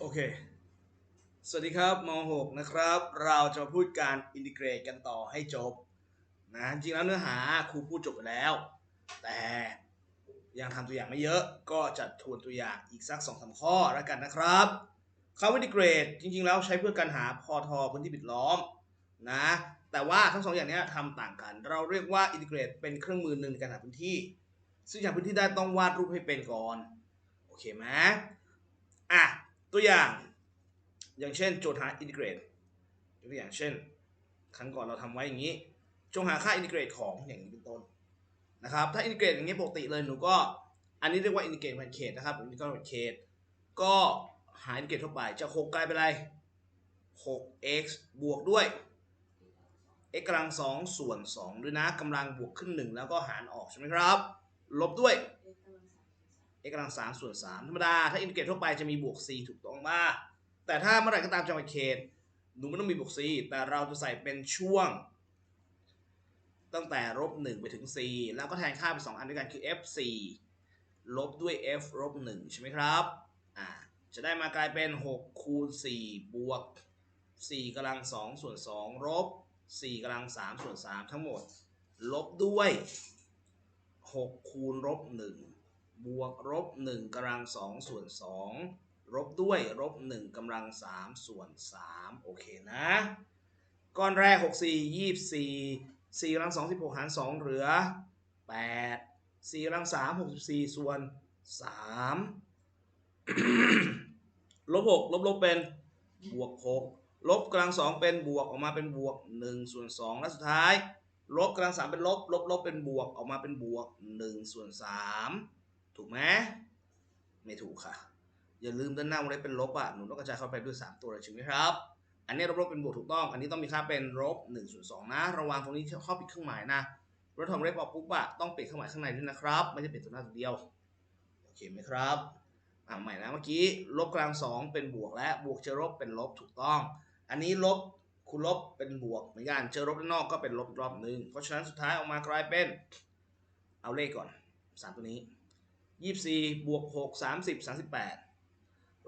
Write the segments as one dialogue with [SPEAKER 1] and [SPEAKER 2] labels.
[SPEAKER 1] โอเค สวัสดีครับม .6 นะครับ เราจะพูดการอินทิเกรตกันต่อให้จบนะจริงแล้วเนื้อหาครูพูดจบไปแล้ว แต่ยังทำตัวอย่างไม่เยอะก็จะทวนตัวอย่างอีกสักสองสาข้อแล้วกันนะครับคำว่าอินทิเกรตจริง ๆ แล้วใช้เพื่อการหาพอทอพื้นที่ปิดล้อมนะแต่ว่าทั้งสองอย่างนี้ทำต่างกัน เราเรียกว่าอินทิเกรตเป็นเครื่องมือหนึ่งในการหาพื้นที่ ซึ่งหาพื้นที่ได้ต้องวาดรูปให้เป็นก่อน โอเคไหมอะ ตัวอย่าง อย่างเช่นโจทย์หาอินทิเกรตตัวอย่างเช่น ครั้งก่อนเราทำไว้อย่างนี้ จงหาค่าอินทิเกรตของอย่างนี้เป็นต้นนะครับ ถ้าอินทิเกรตอย่างนี้ปกติเลยหนูก็ อันนี้เรียกว่าอินทิเกรตแผ่นเขตนะครับอินทิเกรตแผ่นเขต ก็หาอินทิเกรตทั่วไปจะ6กลายเป็นอะไร 6x บวกด้วย x กำลัง2ส่วน2ด้วยนะกำลังบวกขึ้น 1 แล้วก็หารออกใช่ไหมครับ ลบด้วย x กำลังสามส่วนสามธรรมดา ถ้าอินทิเกรตทั่วไปจะมีบวก c ถูกต้องมาก แต่ถ้าเมื่อไหร่ก็ตามจะมาเขตหนูไม่ต้องมีบวก c แต่เราจะใส่เป็นช่วง ตั้งแต่ลบ1ไปถึง c แล้วก็แทนค่าไป2อันด้วยกันคือ f 4ลบด้วย f ลบ1ใช่ไหมครับอ่าจะได้มากลายเป็น 6 คูณ 4 บวก 4กำลัง2ส่วน2ลบ4กำลัง3ส่วน3ทั้งหมด ลบด้วย 6 คูณลบ1 บวกลบ1กำลัง2ส่วน2ลบด้วยลบ1กำลัง3ส่วน3โอเคนะ ก้อนแรก 6 4 24 4กำลัง2 16 หาร 2 เหลือ 8 4กำลัง3 64 ส่วน 3 ลบ 6 ลบลบเป็นบวก 6 ลบกำลัง 2 เป็นบวกออกมาเป็นบวก 1 ส่วน 2 และสุดท้ายลบกำลัง3เป็นลบ ลบลบเป็นบวกออกมาเป็นบวก1ส่วน3 ถูกไหมไม่ถูกค่ะ อย่าลืมด้านหน้าวงเล็บเป็นลบอะหนูต้องกระจายเข้าไปด้วย 3 ตัวเลยใช่ไหมครับอันนี้ลบลบเป็นบวกถูกต้อง อันนี้ต้องมีค่าเป็นลบ1ส่วน2นะ ระวังตรงนี้ข้อปิดเครื่องหมายนะเราทำเล็บออกปุ๊บอะต้องปิดเครื่องหมายข้างในด้วยนะครับ ไม่ใช่ปิดตัวหน้าตัวเดียว โอเคไหมครับ อ่าใหม่นะเมื่อกี้ลบกลาง 2 เป็นบวกและบวกเจอลบเป็นลบถูกต้อง อันนี้ลบคูณลบเป็นบวกเหมือนกันเจอลบด้านนอกก็เป็นลบรอบหนึ่งเพราะฉะนั้นสุดท้ายออกมากลายเป็น เอาเลขก่อน 3 ตัวนี้ ยี่สิบสี่บวกหกสามสิบสามสิบแปด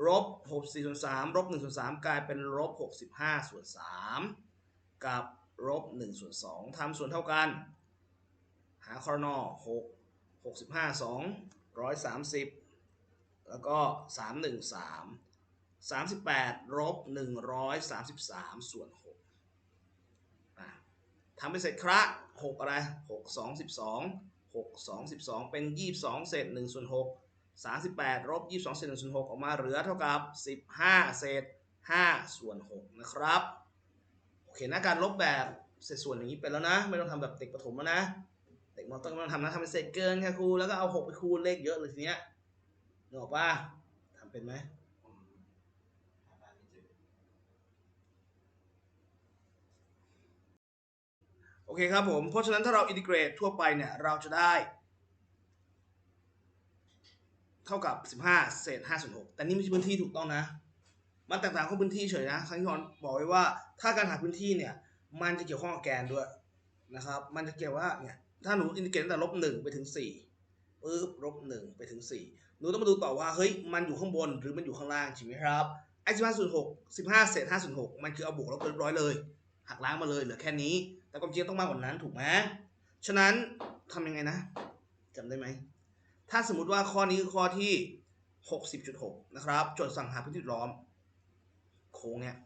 [SPEAKER 1] ลบหกสี่ส่วนสามลบหนึ่งส่วนสามกลายเป็นลบหกสิบห้าส่วนสามกับลบหนึ่งส่วนสองทำส่วนเท่ากัน หาคอร์นอหกหกสิบห้าสองร้อยสามสิบแล้วก็สามหนึ่งสามสามสิบแปดลบหนึ่งร้อยสามสิบสามส่วนหกทำไปเสร็จครับหกอะไรหกสองสิบสอง 6 2 12 เป็น 22 เศษ1ส่วน6 38ลบ22 เศษ1ส่วน6ออกมาเหลือเท่ากับ 15 เศษ5ส่วน6นะครับ โอเคนะการลบแบบเศษส่วนอย่างนี้เป็นแล้วนะ ไม่ต้องทำแบบเด็กประถมแล้วนะ เด็กมต้นไม่ต้องทำนะทำเป็นเศษเกินค่ะครูแล้วก็เอา 6 ไปคูณเลขเยอะเลยทีเนี้ยนึกออกป่ะทำเป็นไหม โอเคครับผม เพราะฉะนั้นถ้าเราอินทิเกรตทั่วไปเนี่ย เราจะได้ เท่ากับ 15 เศษ5ส่วน6แต่นี่ไม่ใช่พื้นที่ถูกต้องนะ มันแตกต่างกับพื้นที่เฉยนะครั้งที่ก่อนบอกไว้ว่า ถ้าการหาพื้นที่เนี่ย มันจะเกี่ยวข้องกับแกนด้วยนะครับ มันจะเกี่ยวว่าเนี่ย ถ้าหนูอินทิเกรตตั้งแต่ลบหนึ่งไปถึงสี่ปึ๊บลบหนึ่งไปถึงสี่หนูต้องมาดูต่อว่า เฮ้ย มันอยู่ข้างบนหรือมันอยู่ข้างล่างใช่ไหมครับ ไอ้สิบห้าส่วนหกสิบห้าเศษห้าส่วนหกมันคือเอาบวกลบเรียบร้อยเลย หักล้างมาเลยเหลือแค่นี้ แต่ความจริงต้องมากกว่านั้นถูกไหมฉะนั้นทำยังไงนะจำได้ไหม ถ้าสมมุติว่าข้อนี้คือข้อที่ 60.6 นะครับ โจทย์สั่งหาพื้นที่ล้อม โค้งเนี่ย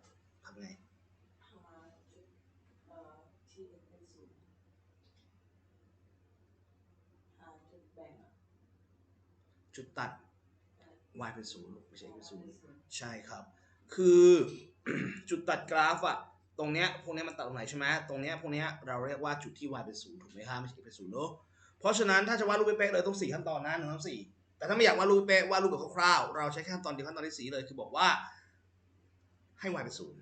[SPEAKER 1] ทำไง
[SPEAKER 2] หาจุดเอ่อที่เป็นศูนย์หาจุดแบ่งอะ
[SPEAKER 1] จุดตัด y เป็นศูนย์ลูกไม่ใช่ x เป็นศูนย์
[SPEAKER 2] ศูนย์
[SPEAKER 1] ใช่ครับ คือจุดตัดกราฟอะ ตรงเนี้ยพวกเนี้ยมันตัดตรงไหนใช่ไหมตรงเนี้ยพวกเนี้ยเราเรียกว่าจุดที่ y เป็นศูนย์ถูกไหมครับไม่ใช่เป็นศูนย์เนอะเพราะฉะนั้นถ้าจะวาดรูปเป๊ะเลยต้องสี่ขั้นตอนนะหนึ่งสองสี่แต่ถ้าไม่อยากวาดรูปเป๊ะวาดรูปแบบคร่าวๆเราใช้ขั้นตอนเดียวขั้นตอนที่สี่เลยคือบอกว่าให้ y เป็นศูนย์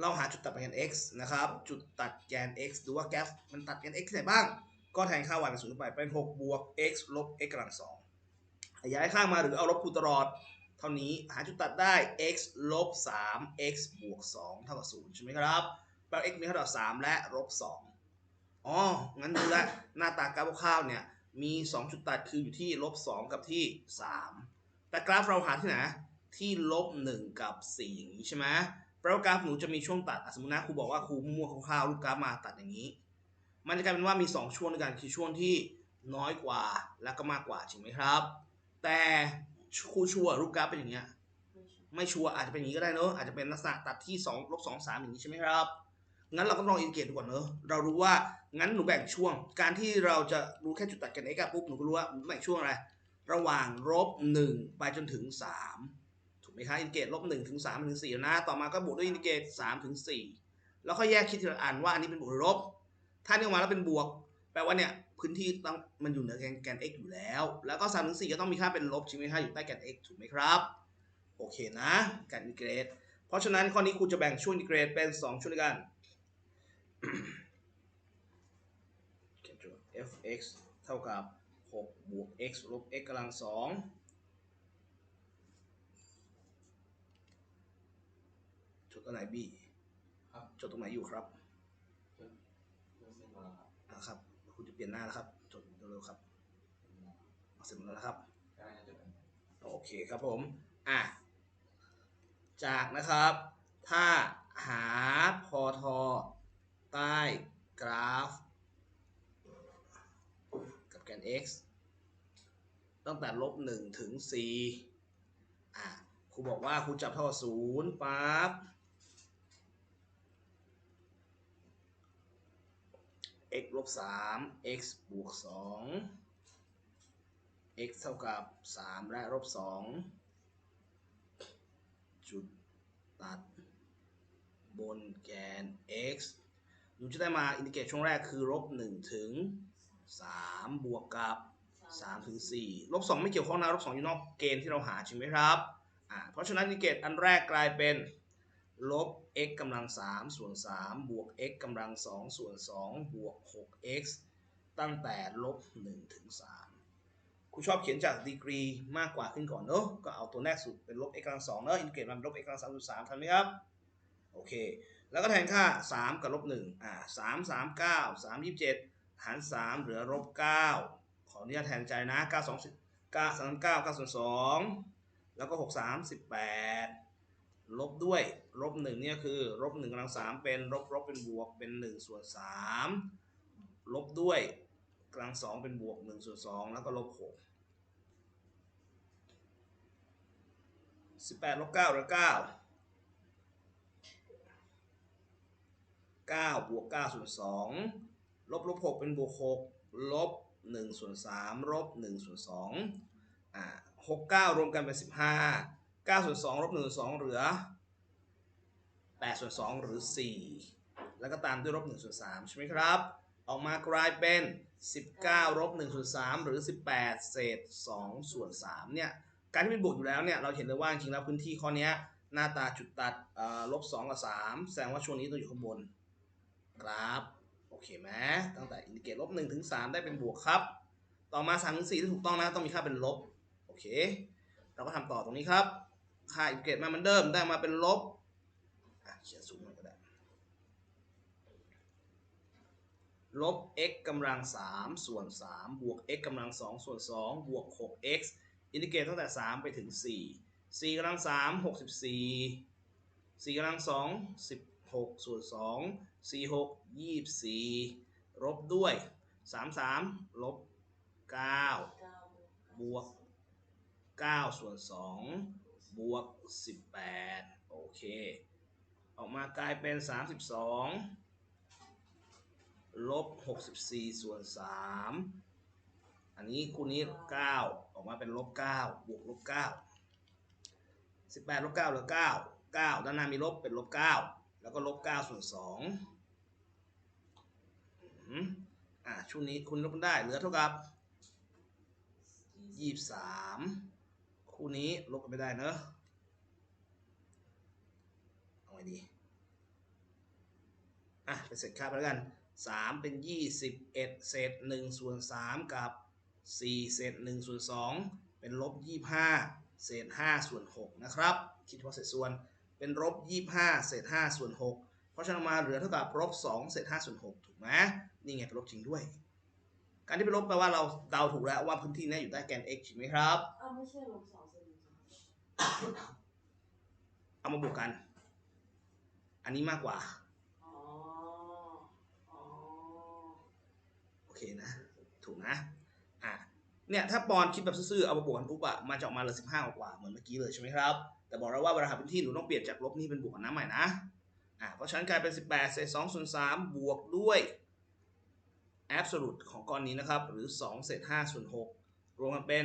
[SPEAKER 1] เราหาจุดตัดแกน x นะครับ จุดตัดแกน x ดูว่าแกฟมันตัดแกน x ที่ไหนบ้าง ก็แทนค่า y เป็นศูนย์ลงไปเป็น6บวก x ลบ x กำลังสองย้ายข้างมาหรือเอาลบคูณตลอด ท่านี้หาจุดตัดได้ x ลบ3 x บวก2เท่ากับ0ใช่ไหมครับแปลว่า x มีเท่ากับ3และลบ2อ๋อ งั้นดูลวหน้าตากราฟคร่าวๆเนี่ย มี 2 จุดตัดคืออยู่ที่ลบ2กับที่ 3 แต่กราฟเราหาที่ไหน ที่ลบหนึ่งกับสี่อย่างนี้ใช่ไหมแปลว่ากราฟหนูจะมีช่วงตัด สมมตินะครูบอกว่าครูมั่วคร่าวๆรูปกราฟมาตัดอย่างนี้ มันจะกลายเป็นว่ามีสองช่วงด้วยกัน คือช่วงที่น้อยกว่าแล้วก็มากกว่าจริงไหมครับ แต่ ครูชัวร์รูปกราฟเป็นอย่างเงี้ย
[SPEAKER 2] ไม่ใช่
[SPEAKER 1] ไม่ชัวร์อาจจะเป็นอย่างนี้ก็ได้เนอะอาจจะเป็นลักษณะตัดที่2ลบสองสามอย่างนี้ใช่ไหมครับ งั้นเราก็ลองอินดิเกตดูก่อนเนอะเรารู้ว่างั้นหนูแบ่งช่วง การที่เราจะรู้แค่จุดตัดกัน x อะปุ๊บหนูก็รู้ว่าแบ่งช่วงอะไรระหว่างลบ1ไปจนถึง3ถูกไหมครับอินดิเกตลบ1ถึง3ถึง4นะ ต่อมาก็บวกด้วยอินดิเกต3ถึง4แล้วก็แยกคิดทีละอันว่าอันนี้เป็นบวกหรือลบ ถ้าเนี่ยออกมาแล้วเป็นบวก แปลว่าเนี่ย พื้นที่ต้องมันอยู่เหนือแกน x อยู่แล้ว แล้วก็3ถึง4ก็ต้องมีค่าเป็นลบใช่ไหมครับอยู่ใต้แกน x ถูกไหมครับ โอเคนะการอินทิเกรตเพราะฉะนั้นข้อนี้ครูจะแบ่งช่วงอินทิเกรตเป็น 2 ช่วงด้วยกัน f(x) เท่ากับ 6 บวก x ลบ x กำลัง2จุดตรงไหน b
[SPEAKER 3] ครับ
[SPEAKER 1] จุดตรงไหนอยู่ครับ
[SPEAKER 3] เริ่มเริ่มเส้นมาแล้วครับ
[SPEAKER 1] นะครับครู จะเปลี่ยนหน้าแล้วครับจดเร็วๆครับเสร็จหมดแล้วนะครับโอเคครับผมอะจากนะครับ ถ้าหาพอทอใต้กราฟ กับแกน x ตั้งแต่ลบหนึ่งถึงสี่อะครูบอกว่าครูจับเท่ากับศูนย์ปั๊บ x ลบสาม x บวกสอง x เท่ากับ 3 และลบ2จุดตัดบนแกน x หนูจะได้มาอินดิเกรตช่วงแรกคือลบ1ถึง 3 บวกกับ3ถึง4ลบ2ไม่เกี่ยวข้องนะลบ2อยู่นอกเกณฑ์ที่เราหาใช่ไหมครับอ่าเพราะฉะนั้นอินดิเกรตอันแรกกลายเป็น ลบ x กำลัง3ส่วน3บวก x กำลัง2ส่วน2บวก 6x ตั้งแต่ลบ1ถึง3ครูชอบเขียนจากดีกรีมากกว่าขึ้นก่อนเนอะก็เอาตัวแรกสุดเป็นลบ x กำลังสองเนอะอินทิเกรตมันเป็นลบ x กำลังสามจุดสามทันไหมครับ โอเค แล้วก็แทนค่า 3 กับลบ1อ่า3 3 9 3 27 หาร 3 เหลือลบ 9 ขออนุญาตแทนใจนะ 9 2 0 9 3 9 9ส่วน2แล้วก็ 6 3 18 ลบด้วยลบ1เนี่ยคือลบ1กำลัง3เป็นลบลบเป็นบวกเป็น1ส่วน3ลบด้วยกำลังสองเป็นบวก1ส่วน2แล้วก็ลบ6 18ลบ9เหลือ9 9บวก9ส่วน2ลบลบ6เป็นบวก6ลบ1ส่วน3ลบ1ส่วน2อ่า6 9รวมกันเป็น15 9ส่วน2ลบ1ส่วน2เหลือ8ส่วน2หรือ 4 แล้วก็ตามด้วยลบ1ส่วน3ใช่ไหมครับ ออกมากลายเป็น 19ลบ1ส่วน3หรือ 18 เศษ2ส่วน3เนี่ยการที่เป็นบวกอยู่แล้วเนี่ยเราเห็นเลยว่าจริงๆแล้วพื้นที่ข้อนี้หน้าตาจุดตัดเอ่อลบ2กับ 3 แสดงว่าช่วงนี้ต้องอยู่ข้างบนครับโอเคไหมตั้งแต่อินดิเกตลบ1ถึง 3 ได้เป็นบวกครับ ต่อมา3ถึง4ที่ถูกต้องนะต้องมีค่าเป็นลบโอเค เราก็ทำต่อตรงนี้ครับ ค่าอินดิเกตมาเหมือนเดิมได้มาเป็นลบอะเขียนสูงหน่อยก็ได้ลบ x กำลัง 3 ส่วน 3 บวก x กำลัง 2 ส่วน 2 บวก 6x อินดิเกตตั้งแต่ 3 ไปถึง 4 4กำลัง 3 64 4กำลัง 2 16 ส่วน 2 4 6 24ลบด้วย 3 3ลบ9
[SPEAKER 2] เก้า
[SPEAKER 1] บวก 9 ส่วน 2 บวก 18 โอเค ออกมากลายเป็น 32 ลบ 64 ส่วน 3 อันนี้คูณนี้ 9 ออกมาเป็นลบ 9 บวกลบ 9 18 ลบ 9 เหลือ 9 9 ด้านหน้ามีลบเป็นลบ 9 แล้วก็ลบ 9 ส่วน 2อืมอ่าช่วงนี้คุณลบได้เหลือเท่ากับยี่สาม คู่นี้ลบกันไม่ได้เนอะเอาไงดีอะไปเสร็จค่าไปแล้วกันสามเป็นยี่สิบเอ็ดเศษหนึ่งส่วนสามกับสี่เศษหนึ่งส่วนสองเป็นลบยี่ห้าเศษห้าส่วนหกนะครับ คิดว่าเศษส่วนเป็นลบยี่ห้าเศษห้าส่วนหกเพราะฉะนั้นมาเหลือเท่ากับลบสองเศษห้าส่วนหกถูกไหมนี่ไงเป็นลบจริงด้วย การที่เป็นลบแปลว่าเราเดาถูกแล้วว่าพื้นที่นี้อยู่ใต้แกน x ใช่ไหมครับ
[SPEAKER 2] อ้าวไม่ใช่ลบสอง เซนหนึ่งสอง
[SPEAKER 1] มาบวกกัน อันนี้มากกว่า
[SPEAKER 2] อ๋ออ๋อ
[SPEAKER 1] โอเคนะ ถูกนะ อะเนี่ยถ้าปอนคิดแบบซื่อๆเอามาบวกกันปุ๊บอะมันจะออกมาเหลือสิบห้ากว่าๆเหมือนเมื่อกี้เลยใช่ไหมครับ แต่บอกแล้วว่าเวลาหาพื้นที่หนูต้องเปลี่ยนจากลบนี่เป็นบวกกับน้ำใหม่นะอะเพราะฉะนั้นกลายเป็น18เศษ2ส่วน3บวกด้วย absolute ของก้อนนี้นะครับ หรือ2เศษ5ส่วน6รวมกันเป็น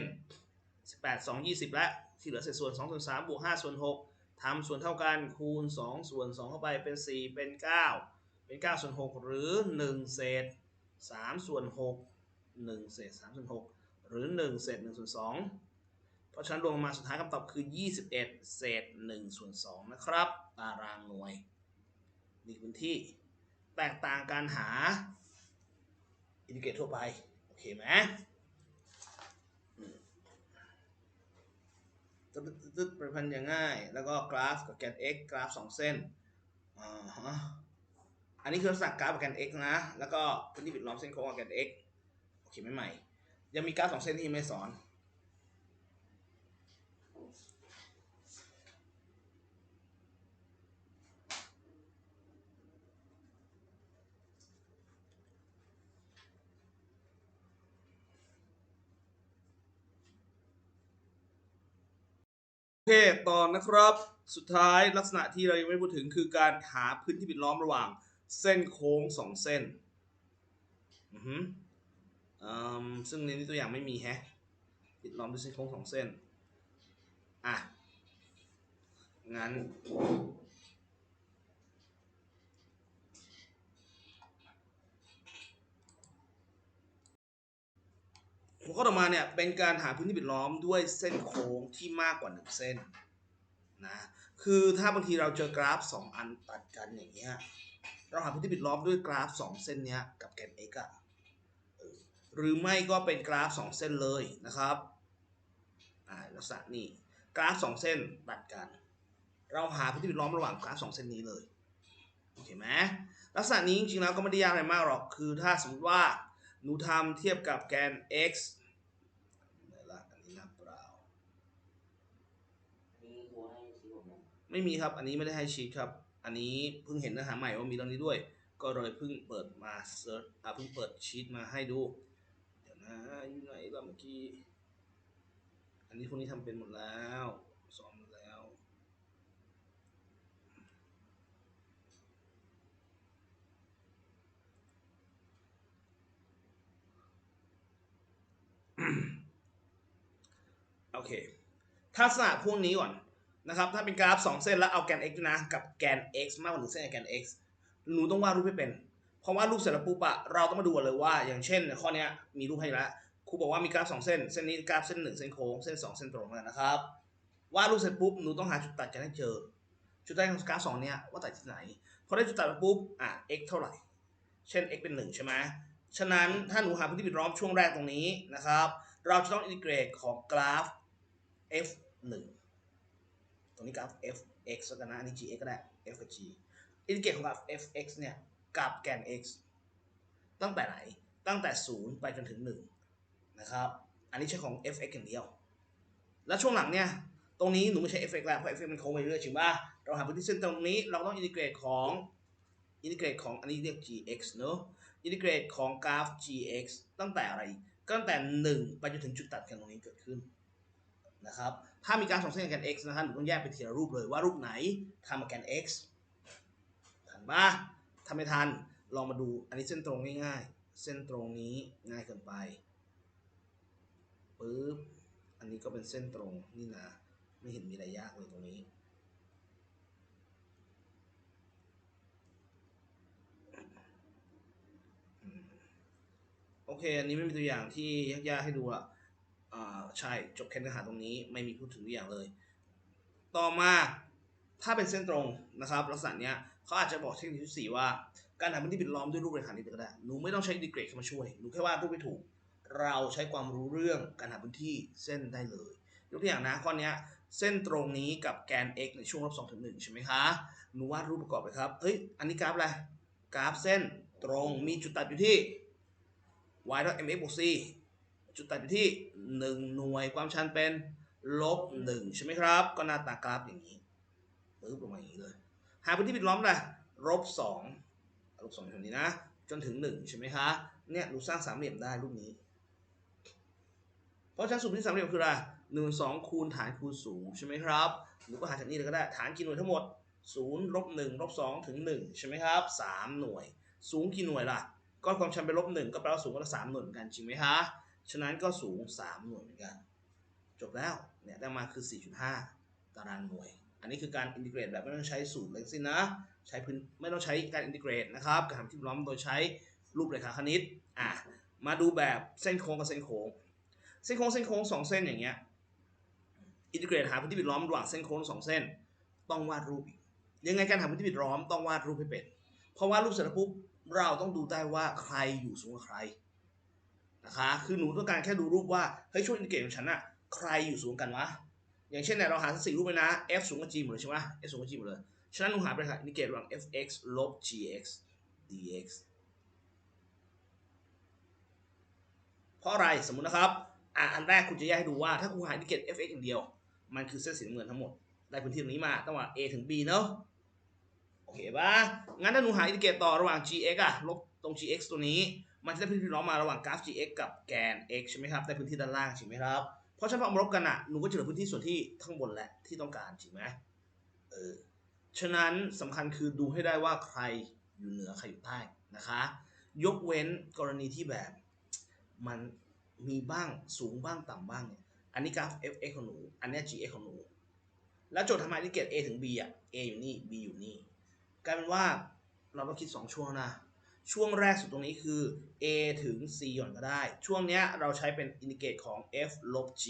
[SPEAKER 1] 18 2 20 และ ที่เหลือเศษส่วน2ส่วน3บวก5ส่วน6ทำส่วนเท่ากันคูณ 2 ส่วน 2 เข้าไปเป็น 4 เป็น 9 เป็น9ส่วน6หรือ 1 เศษ3ส่วน6 1เศษ3ส่วน6หรือ 1 เศษ1ส่วน2เพราะฉะนั้นรวมมาสุดท้ายคำตอบคือ 21 เศษ1ส่วน2นะครับ ตารางหน่วยนี่พื้นที่แตกต่างการหาอินดิเกรตทั่วไป โอเคไหมอืม ตึ๊ดประพันธ์อย่างง่าย แล้วก็กราฟกับแกน x กราฟ 2 เส้นอ่าฮะอันนี้คือลักษณะกราฟกับแกน x นะ แล้วก็พื้นที่ปิดล้อมเส้นโค้งกับแกน x โอเคไม่ใหม่ ยังมีกราฟสองเส้นที่ยังไม่สอน โอเคต่อนะครับ สุดท้ายลักษณะที่เรายังไม่พูดถึงคือการหาพื้นที่ปิดล้อมระหว่างเส้นโค้งสองเส้นอือฮึอืมซึ่งในนี้ตัวอย่างไม่มีแฮะปิดล้อมด้วยเส้นโค้งสองเส้น อะ งั้น หัวข้อต่อมาเนี่ยเป็นการหาพื้นที่ปิดล้อมด้วยเส้นโค้งที่มากกว่าหนึ่งเส้นนะคือถ้าบางทีเราเจอกราฟ 2 อันตัดกันอย่างเงี้ยเราหาพื้นที่ปิดล้อมด้วยกราฟ 2 เส้นเนี้ยกับแกน x อะหรือไม่ก็เป็นกราฟ 2 เส้นเลยนะครับอ่าลักษณะนี้กราฟ 2 เส้นตัดกัน เราหาพื้นที่ปิดล้อมระหว่างกราฟ 2 เส้นนี้เลยโอเคไหมลักษณะนี้จริงๆแล้วก็ไม่ได้ยากอะไรมากหรอกคือถ้าสมมติว่า หนูทำเทียบกับแกน x ไหนละอันนี้นะเปล่า ไม่มีครับ อันนี้ไม่ได้ให้ชีทครับ อันนี้เพิ่งเห็นเนื้อหาใหม่ว่ามีเรื่องนี้ด้วย ก็เลยเพิ่งเปิดมาเซิร์ชอะเพิ่งเปิดชีทมาให้ดู เดี๋ยวนะอยู่ไหนล่ะเมื่อกี้ อันนี้พวกนี้ทำเป็นหมดแล้วสอนหมดแล้ว โอเคทักษณะพวกนี้ก่อนนะครับถ้าเป็นกราฟ 2 เส้นแล้วเอาแกน x นะกับแกน x มากกว่าหนึ่งเส้นกับแกน x หนูต้องวาดรูปให้เป็นเพราะว่ารูปเสร็จแล้วปุ๊บอะเราต้องมาดูเลยว่า อย่างเช่นข้อนี้มีรูปให้แล้วครูบอกว่ามีกราฟ 2 เส้น เส้นนี้กราฟเส้นหนึ่งเส้นโค้งเส้น 2 เส้นตรงกันนะครับวาดรูปเสร็จปุ๊บหนูต้องหาจุดตัดกันให้เจอ จุดตัดของกราฟ2เนี้ยว่าตัดที่ไหนพอได้จุดตัดปุ๊บอะ x เท่าไหร่ เช่น x เป็น 1 ใช่ไหมฉะนั้นถ้าหนูหาพื้นที่ปิดล้อมช่วงแรกตรงนี้นะครับ เราจะต้องอินทิเกรตของกราฟ f 1ตรงนี้กราฟ f x กันนะอันนี้ g x ก็ได้ f กับ g อินทิเกรตของกราฟ f x เนี่ยกับแกน x ตั้งแต่ไหน ตั้งแต่ 0 ไปจนถึง 1 นะครับ อันนี้ใช้ของ f x อย่างเดียว แล้วช่วงหลังเนี่ย ตรงนี้หนูไม่ใช้ f x แล้ว เพราะ f x มันโค้งไปเรื่อยๆจริงป่ะเราหาพื้นที่เส้นตรงนี้ เราต้องอินทิเกรตของอินทิเกรตของอันนี้เรียก g x เนอะอินทิเกรตของกราฟ g x ตั้งแต่อะไรก็ตั้งแต่ 1 ไปจนถึงจุดตัดกันตรงนี้เกิดขึ้น นะครับ ถ้ามีการสองเส้นกับแกน x นะครับหนูต้องแยกเป็นทีละรูปเลยว่ารูปไหนทำกับแกน x ทันปะถ้าไม่ทัน ลองมาดูอันนี้เส้นตรงง่ายๆ เส้นตรงนี้ง่ายเกินไปปึ๊บ อันนี้ก็เป็นเส้นตรงนี่นะ ไม่เห็นมีอะไรยากเลยตรงนี้โอเค อันนี้ไม่มีตัวอย่างที่ยากๆให้ดูอะ อ่าใช่จบแค่เนื้อหาตรงนี้ไม่มีพูดถึงอย่างเลย ต่อมาถ้าเป็นเส้นตรงนะครับลักษณะเนี้ยเขาอาจจะบอกเทคนิคที่สี่ว่า การหาพื้นที่ปิดล้อมด้วยรูปเรขานี้ก็ได้หนูไม่ต้องใช้ดีเกรดเข้ามาช่วยหนูแค่วาดรูปให้ถูก เราใช้ความรู้เรื่องการหาพื้นที่เส้นได้เลยยกตัวอย่างนะข้อนี้เส้นตรงนี้กับแกน x ในช่วงลบสองถึงหนึ่งใช่ไหมคะหนูวาดรูปประกอบไปครับเฮ้ยอันนี้กราฟอะไรกราฟเส้นตรงมีจุดตัดอยู่ที่ y เท่า mx บวก c จุดตัดอยู่ที่ 1 หน่วยความชันเป็นลบ1ใช่ไหมครับ ก็หน้าตากราฟอย่างนี้ปึ๊บลงมาอย่างนี้เลย หาพื้นที่ปิดล้อมเลยลบสองลบสองแถวนี้นะ จนถึงหนึ่งใช่ไหมคะเนี่ยหนูสร้างสามเหลี่ยมได้รูปนี้ เพราะฉะนั้นสูตรที่สามเหลี่ยมคืออะไรหนึ่งสองคูณฐานคูณสูงใช่ไหมครับหนูก็หาจากนี้เลยก็ได้ ฐานกี่หน่วยทั้งหมดศูนย์ลบหนึ่งลบสองถึงหนึ่งใช่ไหมครับสามหน่วย สูงกี่หน่วยล่ะก้อนความชันเป็นลบหนึ่งก็แปลว่าสูงก็สามหน่วยเหมือนกันจริงไหมคะ ฉะนั้นก็สูงสามหน่วยเหมือนกัน จบแล้ว เนี่ยได้มาคือ 4.5 ตารางหน่วย อันนี้คือการอินทิเกรตแบบไม่ต้องใช้สูตรเลยสินะ ใช้พื้นไม่ต้องใช้การอินทิเกรตนะครับ การทำที่ล้อมโดยใช้รูปเรขาคณิต อะ มาดูแบบเส้นโค้งกับเส้นโค้ง เส้นโค้งเส้นโค้งสองเส้นอย่างเงี้ย อินทิเกรตหาพื้นที่ปิดล้อมระหว่างเส้นโค้งสองเส้น ต้องวาดรูปอีก ยังไงการหาพื้นที่ปิดล้อมต้องวาดรูปให้เป็นเพราะวาดรูปเสร็จแล้วปุ๊บ เราต้องดูได้ว่าใครอยู่สูงกว่าใคร นะคะ คือหนูต้องการแค่ดูรูปว่า เฮ้ยช่วงอินทิเกรตของฉันอะใครอยู่สูงกันวะ อย่างเช่นเนี่ยเราหาสี่รูปไปนะ f สูงกว่า g หมดเลยใช่ไหม f สูงกว่า g หมดเลย ฉะนั้นหนูหาไปค่ะอินทิเกรตระหว่าง fx ลบ gx dx เพราะอะไรสมมุตินะครับ อะอันแรกคุณจะแยกให้ดูว่าถ้าคุณหาอินทิเกรต fx อย่างเดียว มันคือเส้นสีน้ำเงินทั้งหมด ได้พื้นที่ตรงนี้มาตั้งแต่ a ถึง b เนอะโอเคปะงั้นถ้าหนูหาอินทิเกรตต่อระหว่าง gx อะลบตรง gx ตัวนี้ มันจะได้พื้นที่ล้อมมาระหว่างกราฟ gx กับแกน x ใช่ไหมครับได้พื้นที่ด้านล่างใช่ไหมครับเพราะฉะนั้นพอเอามาลบกันอะหนูก็จะเหลือพื้นที่ส่วนที่ข้างบนแหละที่ต้องการจริงไหมเออฉะนั้นสำคัญคือดูให้ได้ว่าใครอยู่เหนือใครอยู่ใต้นะคะ ยกเว้นกรณีที่แบบมันมีบ้างสูงบ้างต่ำบ้างเนี่ยอันนี้กราฟ fx ของหนู อันนี้ gx ของหนู แล้วโจทย์ทำไมที่เกรด a ถึง b อะ a อยู่นี่ b อยู่นี่กลายเป็นว่าเราต้องคิด 2 ช่วงนะ ช่วงแรกสุดตรงนี้คือ a ถึง c ก่อนก็ได้ ช่วงเนี้ยเราใช้เป็นอินดิเกตของ f ลบ g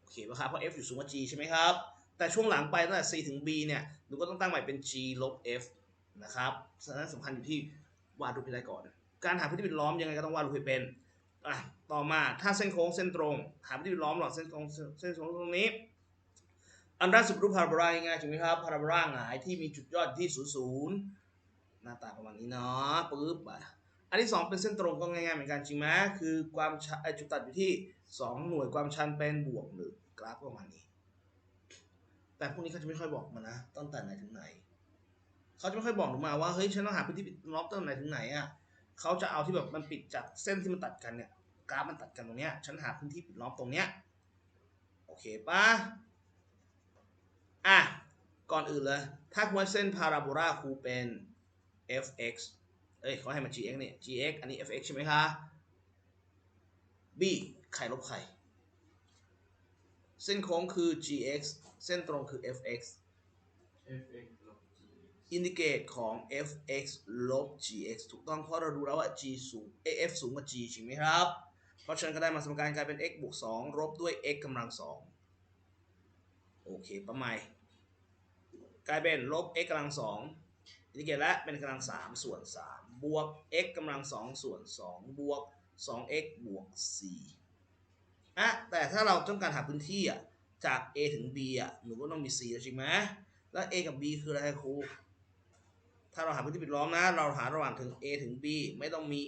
[SPEAKER 1] โอเคป่ะครับ เพราะ f อยู่สูงกว่า g ใช่ไหมครับ แต่ช่วงหลังไปตั้งแต่ c ถึง b เนี่ยหนูก็ต้องตั้งใหม่เป็น g ลบ f นะครับฉะนั้นสำคัญอยู่ที่วาดรูปให้ได้ก่อน การหาพื้นที่ปิดล้อมยังไงก็ต้องวาดรูปให้เป็นอะต่อมาถ้าเส้นโค้งเส้นตรง หาพื้นที่ปิดล้อมหลอดเส้นโค้งเส้นโค้งตรงนี้อันแรกสุดรูปพาราโบลาง่ายๆถูกไหมครับพาราโบลาหงายที่มีจุดยอดที่ศูนย์ศูนย์ หน้าตาประมาณนี้เนาะปึ๊บอะอันที่ 2 เป็นเส้นตรงก็ง่ายๆเหมือนกันจริงไหมคือความชันจุดตัดอยู่ที่ 2 หน่วยความชันเป็นบวกหนึ่งกราฟประมาณนี้ แต่พวกนี้เขาจะไม่ค่อยบอกมานะตั้งแต่ไหนถึงไหนเขาจะไม่ค่อยบอกหนูมาว่าเฮ้ยฉันต้องหาพื้นที่ปิดล้อมตั้งไหนถึงไหนอะเขาจะเอาที่แบบมันปิดจากเส้นที่มันตัดกันเนี่ยกราฟมันตัดกันตรงเนี้ยฉันหาพื้นที่ปิดล้อมตรงเนี้ยโอเคปะอะก่อนอื่นเลย ถ้าคุณว่าเส้นพาราโบลาครูเป็น fx เอ้ยเขาให้มา gx เนี่ย gx อันนี้ fx ใช่ไหมคะ b ใครลบใครเส้นโค้งคือ gx เส้นตรงคือ fx
[SPEAKER 3] fx ลบ g
[SPEAKER 1] อินดิเกตของ fx ลบ gx ถูกต้องเพราะเราดูแล้วว่า g สูง af สูงกว่า g ใช่ไหมครับ เพราะฉะนั้นก็ได้มาสมการกลายเป็น x บวก2ลบด้วย x กำลัง 2 โอเคประมาณกลายเป็นลบ x กำลัง 2 อินดิเกตและเป็นกำลัง3ส่วน3บวก x กำลัง2ส่วน2บวก 2x บวก4อะแต่ถ้าเราต้องการหาพื้นที่อะจาก a ถึง b อะหนูก็ต้องมี c แล้วจริงไหมแล้ว a กับ b คืออะไรครูถ้าเราหาพื้นที่ปิดล้อมนะ เราหาระหว่างถึง a ถึง b ไม่ต้องมี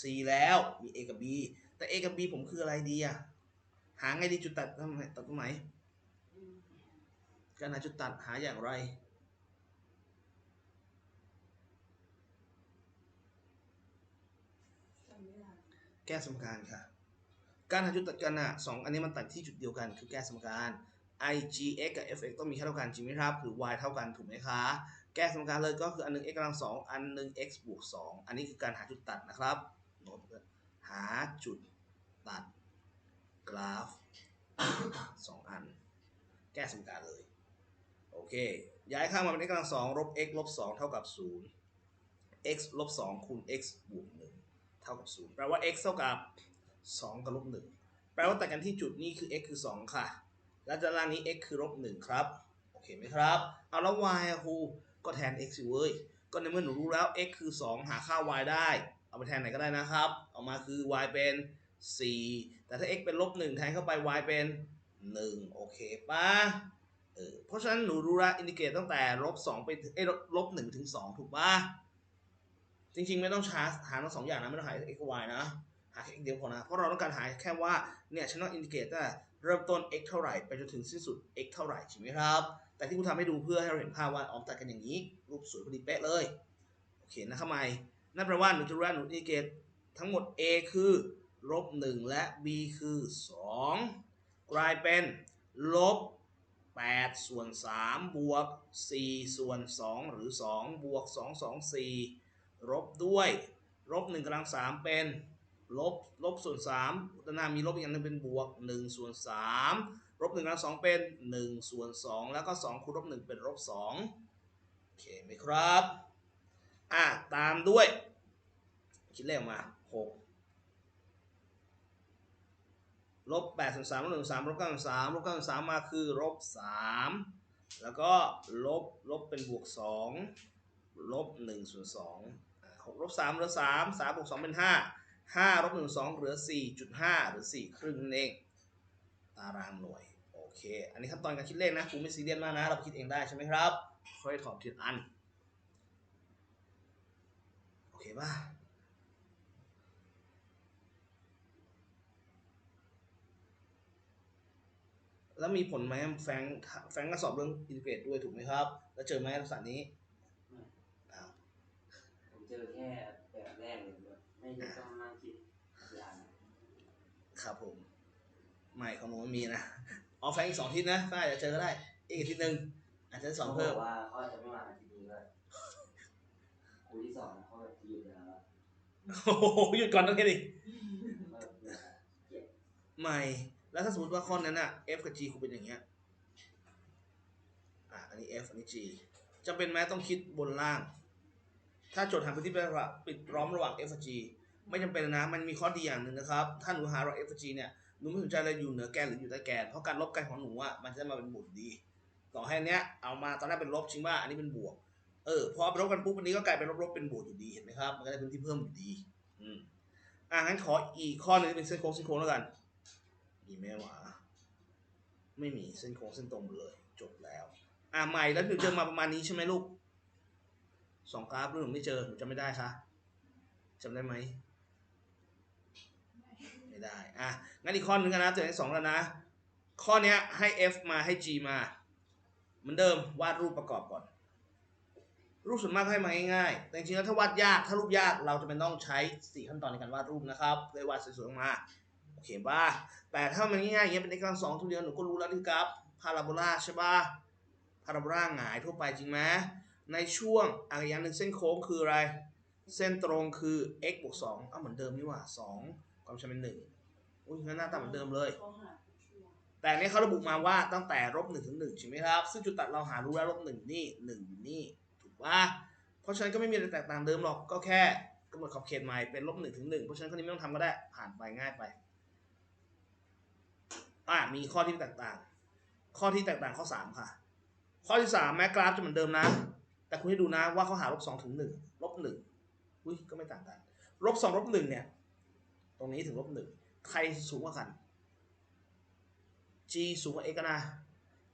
[SPEAKER 1] c แล้วมี a กับ b แต่ a กับ b ผมคืออะไรดีอะหาไงดีจุดตัดทำไมตัดตรงไหนการหาจุดตัดหาอย่างไร
[SPEAKER 2] จำไม่ได้
[SPEAKER 1] แก้สมการค่ะ การหาจุดตัดกันอะสองอันนี้มันตัดที่จุดเดียวกันคือแก้สมการ i g x กับ f x ต้องมีค่าเท่ากันจริงไหมครับหรือ y เท่ากันถูกไหมคะ แก้สมการเลยก็คืออันหนึง x กำลังสองอันหนึ่ง x บวกสองอันนี้คือการหาจุดตัดนะครับโน้ตหาจุดตัดกราฟสองอัน แก้สมการเลย โอเค ย้ายข้างมาเป็น x กำลังสองลบ x ลบสองเท่ากับศูนย์ x ลบสองคูณ x บวกหนึ่ง เท่ากับศูนย์แปลว่า x เท่ากับสองกับลบหนึ่งแปลว่าตัดกันที่จุดนี้คือ x คือสองค่ะ แล้วด้านล่างนี้ x คือลบหนึ่งครับ โอเคไหมครับ เอาแล้ว y อะครูก็แทน x สิเว้ย ก็ในเมื่อหนูรู้แล้ว x คือ 2 หาค่า y ได้ เอาไปแทนไหนก็ได้นะครับ ออกมาคือ y เป็น 4 แต่ถ้า x เป็นลบ1แทนเข้าไป y เป็น 1 โอเคปะเออเพราะฉะนั้นหนูรู้ละอินดิเกตตั้งแต่ลบ2ไปถึงเอ้ยลบลบ1ถึง2ถูกปะ จริง ๆ ไม่ต้องชาร์จหาทั้งสองอย่างนะ ไม่ต้องหา x กับ y นะ หาแค่ x เดียวพอนะ เพราะเราต้องการหาแค่ว่า เนี่ยฉันต้องอินดิเกตตั้งแต่เริ่มต้น x เท่าไหร่ ไปจนถึงสิ้นสุด x เท่าไหร่ใช่ไหมครับ แต่ที่คุณทำให้ดูเพื่อให้เราเห็นภาพว่าออกตัดกันอย่างนี้ รูปสวยพอดีเป๊ะเลย โอเคนะครับใหม่นั่นแปลว่าหนูจะรู้ว่าหนูอินทิเกรตทั้งหมด a คือลบ1และ b คือ 2 กลายเป็นลบ8ส่วน3บวก4ส่วน2หรือ 2 บวก 2 2 4 ลบด้วยลบ1กำลัง3เป็นลบลบส่วน3ด้านหน้ามีลบอีกอย่างหนึงเป็นบวก1ส่วน3ลบ1กำลัง2เป็น1ส่วน2แล้วก็2คูณลบ1เป็นลบ2โอเคไหมครับอะตามด้วย คิดเลขออกมา6ลบ8ส่วน3ลบ1ส่วน3ลบ9ส่วน3ลบ9ส่วน3มาคือลบ3แล้วก็ลบลบเป็นบวก2ลบ1ส่วน2อะ6 ลบ3เหลือ3 3บวก2เป็น5 5ลบ1 2เหลือ4.5หรือ4ครึ่งนั่นเองตารางหน่วยโอเค อันนี้ขั้นตอนการคิดเลขนะครูไม่ซีเรียสมากนะ เราคิดเองได้ใช่ไหมครับ ค่อยถอดทีละอัน โอเคป่ะแล้วมีผลไหมแฟงแฟงก็สอบเรื่องอินทิเกรตด้วยถูกไหมครับ แล้วเจอไหมลักษณะนี้
[SPEAKER 4] เจอแค่แบบแรกเลยแบบไม่ได้ต้องนั่งคิดอย่าง
[SPEAKER 1] ครับผม ใหม่ของหนูไม่มีนะอ๋อแฟรงค์อีกสองอาทิศนะแฟรงค์อาจจะเจอก็ได้ อีกอาทิตย์หนึ่งอาจจะสอน
[SPEAKER 4] เขาบ
[SPEAKER 1] เพิ่
[SPEAKER 4] อ
[SPEAKER 1] ม
[SPEAKER 4] กว่าเขาจะไม่มาอาทิตย์นี้ด้วยครูที่สอนนะเขาแบบหยุดแล้วอะ
[SPEAKER 1] โอ้โหหยุดก่อนต้องแค่ดิ
[SPEAKER 4] เขาแบบเนี่ยเกลียด
[SPEAKER 1] ใหม่ แล้วถ้าสมมติว่าข้อนั้นอะ F กับ G ครูเป็นอย่างเงี้ยอะอันนี้ F อันนี้ G จำเป็นไหมต้องคิดบนล่าง ถ้าโจทย์หาพื้นที่เป็นระปิดล้อมระหว่าง F กับ G ไม่จำเป็นนะมันมีข้อดีอย่างหนึ่งนะครับถ้าหนูหาระหว่าง F กับ G เนี่ยหนูไม่สนใจเลยอยู่เหนือแกนหรืออยู่ใต้แกนเพราะการลบกันของหนูอะมันจะมาเป็นบวกดี ต่อให้นเนี้ยเอามาตอนแรกเป็นลบจริงว่าอันนี้เป็นบวกเออพอไปลบกันปุ๊บอันนี้ก็กลายเป็นลบๆเป็นบวกอยู่ดีเห็นไหมครับมันก็ได้พื้นที่เพิ่มอยู่ดีอืมอะงั้นขออีกข้อหนึ่งเป็นเส้นโค้งเส้นโค้งแล้วกันมีไหมวะไม่มีเส้นโค้งเส้นตรงเลยจบแล้ว อะใหม่แล้วหนูเจอมาประมาณนี้ใช่ไหมลูก สองกราฟหนูไม่เจอหนูจำไม่ได้คะจำได้ไหมไม่ได้อะงั้นอีกข้อหนึงกันนะเจอที่สองแล้วนะ ข้อนี้ให้ f มาให้ g มา เหมือนเดิมวาดรูปประกอบก่อน รูปส่วนมากให้มาง่ายๆ แต่จริงๆแล้วถ้าวาดยาก ถ้ารูปยากเราจะเป็นต้องใช้สี่ขั้นตอนในการวาดรูปนะครับเพื่อให้วาดสวยๆออกมาโอเคป่ะแต่ถ้ามันง่ายๆอย่างเงี้ยเป็น x กำลังสองทุกเดียวหนูก็รู้แล้วนี่ครับพาราโบลาใช่ป่ะพาราโบลาหงายทั่วไปจริงไหม ในช่วงอะอีกอย่างหนึ่งเส้นโค้งคืออะไร เส้นตรงคือ x บวกสองอ้าวเหมือนเดิมนี่หว่าสองความจำเป็นหนึ่งอุ้ยงั้นหน้าตาเหมือนเดิมเลย
[SPEAKER 2] เขาหาช่วง
[SPEAKER 1] แต่อันนี้เขาระบุมาว่าตั้งแต่ลบหนึ่งถึงหนึ่งใช่ไหมครับ ซึ่งจุดตัดเราหารู้แล้วลบหนึ่งนี่หนึ่งอยู่นี่ถูกป่ะเพราะฉะนั้นก็ไม่มีอะไรแตกต่างเดิมหรอกก็แค่กำหนดขอบเขตใหม่เป็นลบหนึ่งถึงหนึ่งเพราะฉะนั้นข้อนี้ไม่ต้องทำก็ได้ผ่านไปง่ายไปอ่ามีข้อที่แตกต่าง ข้อที่แตกต่างข้อสามค่ะ ข้อที่สามแม้กราฟจะเหมือนเดิมนะ แต่คุณให้ดูนะว่าเขาหาลบสองถึงหนึ่งลบหนึ่งอุ้ยก็ไม่ต่างกันลบสองลบหนึ่งเนี่ย ตรงนี้ถึงลบหนึ่งใครสูงกว่ากัน g สูงกว่า x กันะ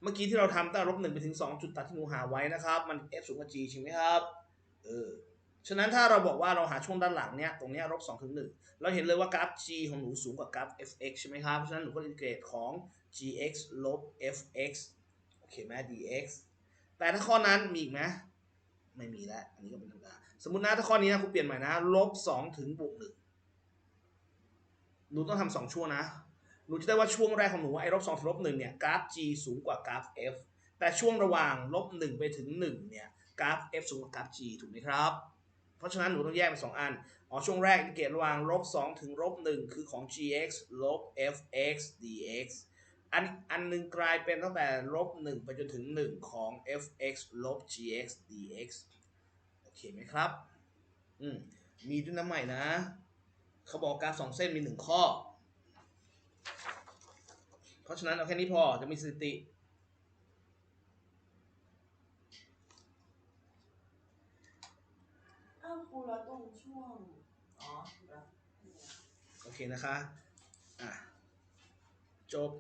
[SPEAKER 1] เมื่อกี้ที่เราทำตั้งลบหนึ่งไปถึงสองจุดตัดที่หนูหาไว้นะครับ มัน f สูงกว่า g ใช่ไหมครับเออฉะนั้นถ้าเราบอกว่าเราหาช่วงด้านหลังเนี่ยตรงเนี้ยลบสองถึงหนึ่งเราเห็นเลยว่ากราฟ g ของหนูสูงกว่ากราฟ fx ใช่ไหมครับฉะนั้นหนูก็อินทิเกรตของ gx ลบ fx โอเคไหม dx แต่ถ้าข้อนั้นมีอีกไหม ไม่มีแล้ว อันนี้ก็เป็นธรรมดา สมมตินะถ้าข้อนี้นะครูเปลี่ยนใหม่นะลบสองถึงบวกหนึ่งหนูต้องทำสองช่วงนะ หนูจะได้ว่าช่วงแรกของหนูไอ้ลบสองถึงลบหนึ่งเนี่ยกราฟ g สูงกว่ากราฟ f แต่ช่วงระหว่างลบหนึ่งไปถึงหนึ่งเนี่ยกราฟ f สูงกว่ากราฟ g ถูกไหมครับ เพราะฉะนั้นหนูต้องแยกเป็นสองอัน อ๋อช่วงแรกอินทิเกรตระหว่างลบสองถึงลบหนึ่งคือของ gx ลบ fx dx อันอันหนึ่งกลายเป็นตั้งแต่ลบหนึ่งไปจนถึงหนึ่งของ fx ลบ gx dx โอเคไหมครับ อืม มีด้วยน้ำใหม่นะ เขาบอกกราฟสองเส้นมีหนึ่งข้อ เพราะฉะนั้นเอาแค่นี้พอจะมีสถิติ
[SPEAKER 2] อ้าวครูแล้วตรงช่วง อ๋อแล้ว
[SPEAKER 1] โอเคนะคะ อะ จบ